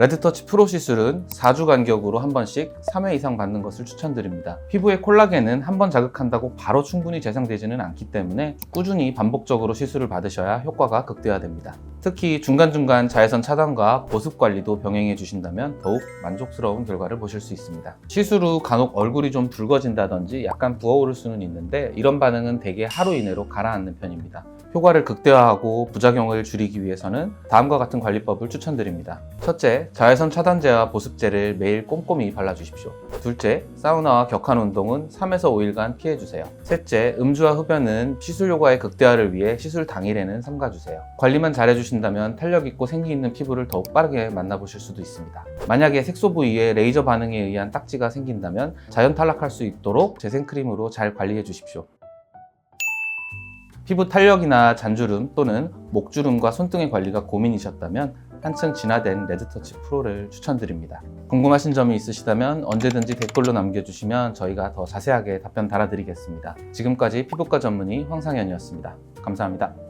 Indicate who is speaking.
Speaker 1: 레드터치 프로 시술은 4주 간격으로 한 번씩 3회 이상 받는 것을 추천드립니다. 피부의 콜라겐은 한 번 자극한다고 바로 충분히 재생되지는 않기 때문에 꾸준히 반복적으로 시술을 받으셔야 효과가 극대화됩니다. 특히 중간중간 자외선 차단과 보습 관리도 병행해 주신다면 더욱 만족스러운 결과를 보실 수 있습니다. 시술 후 간혹 얼굴이 좀 붉어진다든지 약간 부어오를 수는 있는데 이런 반응은 대개 하루 이내로 가라앉는 편입니다. 효과를 극대화하고 부작용을 줄이기 위해서는 다음과 같은 관리법을 추천드립니다. 첫째, 자외선 차단제와 보습제를 매일 꼼꼼히 발라주십시오. 둘째, 사우나와 격한 운동은 3에서 5일간 피해주세요. 셋째, 음주와 흡연은 시술 효과의 극대화를 위해 시술 당일에는 삼가주세요. 관리만 잘해주 신다면 탄력 있고 생기 있는 피부를 더욱 빠르게 만나보실 수도 있습니다. 만약에 색소 부위에 레이저 반응에 의한 딱지가 생긴다면 자연 탈락할 수 있도록 재생크림으로 잘 관리해 주십시오. 피부 탄력이나 잔주름 또는 목주름과 손등의 관리가 고민이셨다면 한층 진화된 레드터치 프로를 추천드립니다. 궁금하신 점이 있으시다면 언제든지 댓글로 남겨주시면 저희가 더 자세하게 답변 달아드리겠습니다. 지금까지 피부과 전문의 황상현이었습니다. 감사합니다.